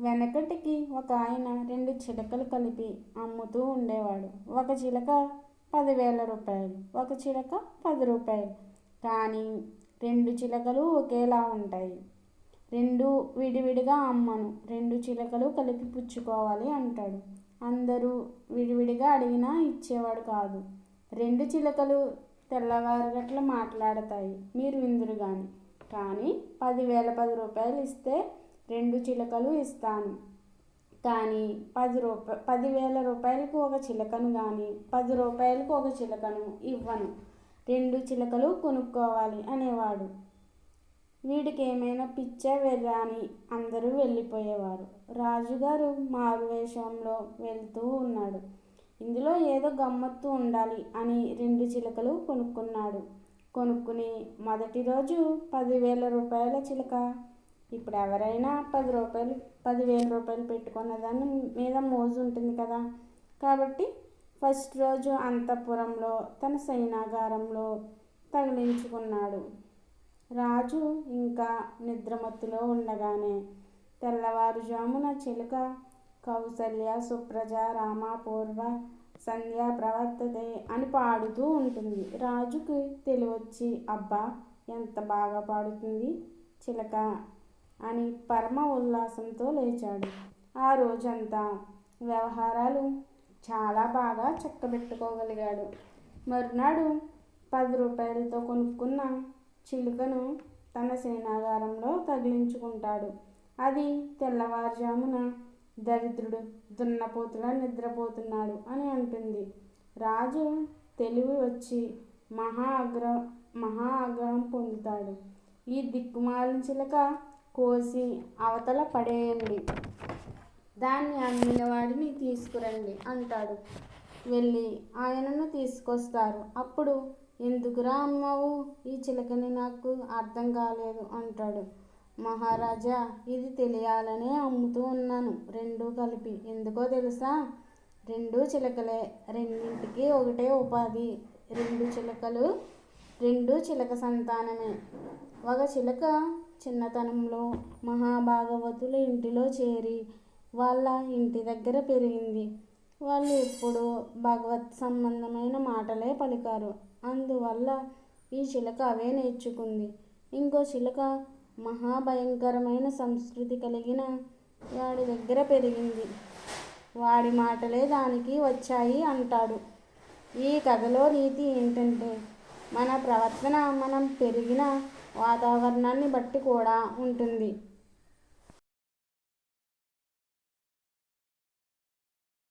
వెనకటికి ఒక ఆయన రెండు చిలకలు కలిపి అమ్ముతూ ఉండేవాడు. ఒక చిలక పదివేల రూపాయలు ఒక చిలక పది రూపాయలు. కానీ రెండు చిలకలు ఒకేలా ఉంటాయి. రెండు విడివిడిగా అమ్మను రెండు చిలకలు కలిపి పుచ్చుకోవాలి అంటాడు. అందరూ విడివిడిగా అడిగినా ఇచ్చేవాడు కాదు. రెండు చిలకలు తెల్లవారుగట్ల మాట్లాడతాయి మీరు విందురు కానీ కానీ పదివేల పది రూపాయలు ఇస్తే రెండు చిలకలు ఇస్తాను. కానీ పది రూప పదివేల రూపాయలకు ఒక చిలకను కానీ పది రూపాయలకు ఒక చిలకను ఇవ్వను. రెండు చిలకలు కొనుక్కోవాలి అనేవాడు. వీడికి ఏమైనా పిచ్చా వెర్రా అని అందరూ వెళ్ళిపోయేవారు. రాజుగారు మారువేషంలో వెళ్తూ ఉన్నాడు. ఇందులో ఏదో గమ్మత్తు ఉండాలి అని రెండు చిలకలు కొనుక్కున్నాడు. కొనుక్కుని మొదటి రోజు పదివేల రూపాయల చిలక ఇప్పుడు ఎవరైనా పది రూపాయలు పదివేల రూపాయలు పెట్టుకున్న దాని మీద మోజు ఉంటుంది కదా. కాబట్టి ఫస్ట్ రోజు అంతఃపురంలో తన సైనాగారంలో తగిలించుకున్నాడు రాజు ఇంకా నిద్రమత్తులో ఉండగానే తెల్లవారుజామున చిలుక కౌసల్య సుప్రజ రామాపూర్వ సంధ్యా సంధ్య ప్రవర్తతే అని పాడుతూ ఉంటుంది. రాజుకి తెలివచ్చి అబ్బా ఎంత బాగా పాడుతుంది చిలక. అని పరమ ఉల్లాసంతో లేచాడు. ఆ రోజంతా వ్యవహారాలు చాలా బాగా చక్కబెట్టుకోగలిగాడు. మరునాడు పది రూపాయలతో కొనుక్కున్న చిలుకను తన సేనాగారంలో తగిలించుకుంటాడు. అది తెల్లవారుజామున దరిద్రుడు దున్నపోతులా నిద్రపోతున్నాడు అని అంటుంది. రాజు తెలివి వచ్చి మహా అగ్ర మహా ఆగ్రహం పొందుతాడు. ఈ దిక్కుమాలిన చిలక కోసి అవతల పడేయండి. దాన్ని అమ్మిన వాడిని తీసుకురండి అంటాడు. వెళ్ళి ఆయనను తీసుకొస్తారు. అప్పుడు ఎందుకురా అమ్మావు? ఈ చిలకని నాకు అర్థం కాలేదు అంటాడు. మహారాజా ఇది తెలియాలనే అమ్ముతూ ఉన్నాను. రెండూ కలిపి ఎందుకో తెలుసా? రెండు చిలకలే. రెండింటికి ఒకటే ఉపాధి. రెండు చిలకలు రెండు చిలక సంతానమే. ఒక చిలక చిన్నతనంలో మహాభాగవతుల ఇంటిలో చేరి వాళ్ళ ఇంటి దగ్గర పెరిగింది. వాళ్ళు ఎప్పుడూ భగవత్ సంబంధమైన మాటలే పలికారు. అందువల్ల ఈ చిలక అవే నేర్చుకుంది. ఇంకో చిలక మహాభయంకరమైన సంస్కృతి కలిగిన వాడి దగ్గర పెరిగింది. వాడి మాటలే దానికి వచ్చాయి అంటాడు. ఈ కథలో నీతి ఏంటంటే మన ప్రవర్తన మనం పెరిగిన వాతావరణాన్ని బట్టి కూడా ఉంటుంది.